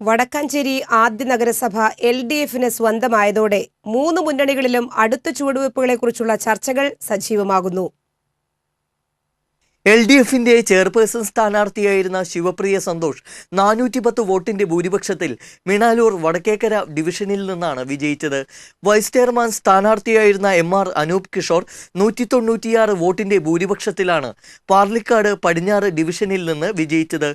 വടക്കാഞ്ചേരി ആദ്യ നഗരസഭ L D എഫിന് സ്വന്തമായതോടെ മൂന്ന് മുന്നണികളിലും അടുത്ത ചുവടുവയ്പ്പുകളെക്കുറിച്ചുള്ള ചർച്ചകൾ സജീവമാകുന്നു. എൽ ഡി എഫിന്റെ ചെയർപേഴ്സൺ സ്ഥാനാർത്ഥിയായിരുന്ന ശിവപ്രിയ സന്തോഷ് നാനൂറ്റി പത്ത് വോട്ടിന്റെ ഭൂരിപക്ഷത്തിൽ മിണാലൂർ വടക്കേക്കര ഡിവിഷനിൽ നിന്നാണ് വിജയിച്ചത്. വൈസ് ചെയർമാൻ സ്ഥാനാർത്ഥിയായിരുന്ന എം ആർ അനൂപ് കിഷോർ നൂറ്റി തൊണ്ണൂറ്റിയാറ് വോട്ടിന്റെ ഭൂരിപക്ഷത്തിലാണ് പാർലിക്കാട് പടിഞ്ഞാറ് ഡിവിഷനിൽ നിന്ന് വിജയിച്ചത്.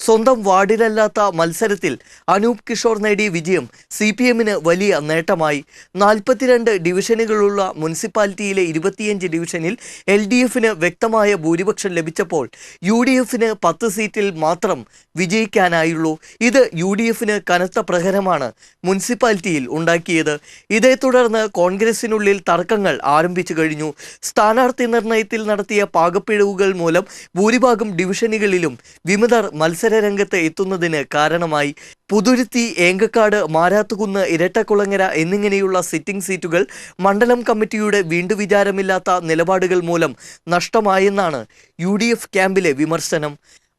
സ്വന്തം വാർഡിലല്ലാത്ത മത്സരത്തിൽ അനൂപ് കിഷോർ നേടിയ വിജയം സി പി എമ്മിന് വലിയ നേട്ടമായി. നാൽപ്പത്തിരണ്ട് ഡിവിഷനുകളുള്ള മുനിസിപ്പാലിറ്റിയിലെ ഇരുപത്തിയഞ്ച് ഡിവിഷനിൽ എൽ ഡി എഫിന് വ്യക്തമായ ഭൂരിപക്ഷം ലഭിച്ചപ്പോൾ യു ഡി എഫിന് പത്ത് സീറ്റിൽ മാത്രം വിജയിക്കാനായുള്ളൂ. ഇത് യു ഡി എഫിന് കനത്ത പ്രഹരമാണ് മുനിസിപ്പാലിറ്റിയിൽ ഉണ്ടാക്കിയത്. ഇതേ തുടർന്ന് കോൺഗ്രസിനുള്ളിൽ തർക്കങ്ങൾ ആരംഭിച്ചു കഴിഞ്ഞു. സ്ഥാനാർത്ഥി നിർണയത്തിൽ നടത്തിയ പാകപ്പിഴവുകൾ മൂലം ഭൂരിഭാഗം ഡിവിഷനുകളിലും വിമതർ മത്സരരംഗത്ത് എത്തുന്നതിന് കാരണമായി പുതുരുത്തി ഏങ്കക്കാട് മാരാത്തുകുന്ന് ഇരട്ടക്കുളങ്ങര എന്നിങ്ങനെയുള്ള സിറ്റിംഗ് സീറ്റുകൾ മണ്ഡലം കമ്മിറ്റിയുടെ വീണ്ടുവിചാരമില്ലാത്ത നിലപാടുകൾ മൂലം നഷ്ടമായെന്നാണ് യു ക്യാമ്പിലെ വിമർശനം.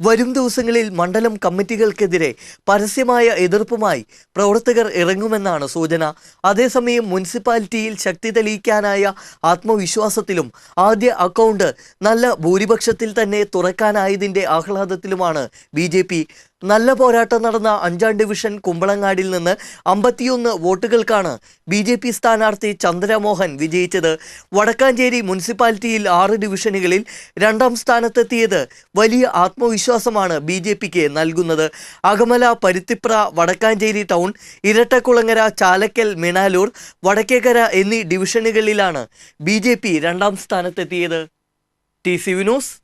വരും ദിവസങ്ങളിൽ മണ്ഡലം കമ്മിറ്റികൾക്കെതിരെ പരസ്യമായ എതിർപ്പുമായി പ്രവർത്തകർ ഇറങ്ങുമെന്നാണ് സൂചന. അതേസമയം മുനിസിപ്പാലിറ്റിയിൽ ശക്തി തെളിയിക്കാനായ ആത്മവിശ്വാസത്തിലും ആദ്യ അക്കൗണ്ട് നല്ല ഭൂരിപക്ഷത്തിൽ തന്നെ തുറക്കാനായതിന്റെ ആഹ്ലാദത്തിലുമാണ് ബി നല്ല പോരാട്ടം നടന്ന അഞ്ചാം ഡിവിഷൻ കുമ്പളങ്ങാടിൽ നിന്ന് അമ്പത്തിയൊന്ന് വോട്ടുകൾക്കാണ് ബി ജെ പി സ്ഥാനാർത്ഥി ചന്ദ്രമോഹൻ വിജയിച്ചത്. വടക്കാഞ്ചേരി മുനിസിപ്പാലിറ്റിയിൽ ആറ് ഡിവിഷനുകളിൽ രണ്ടാം സ്ഥാനത്തെത്തിയത് വലിയ ആത്മവിശ്വാസമാണ് ബി ജെ പിക്ക് നൽകുന്നത്. അകമല പരുത്തിപ്ര വടക്കാഞ്ചേരി ടൗൺ ഇരട്ടക്കുളങ്ങര ചാലക്കൽ മിണാലൂർ വടക്കേക്കര എന്നീ ഡിവിഷനുകളിലാണ് ബി രണ്ടാം സ്ഥാനത്തെത്തിയത്. T C Vinos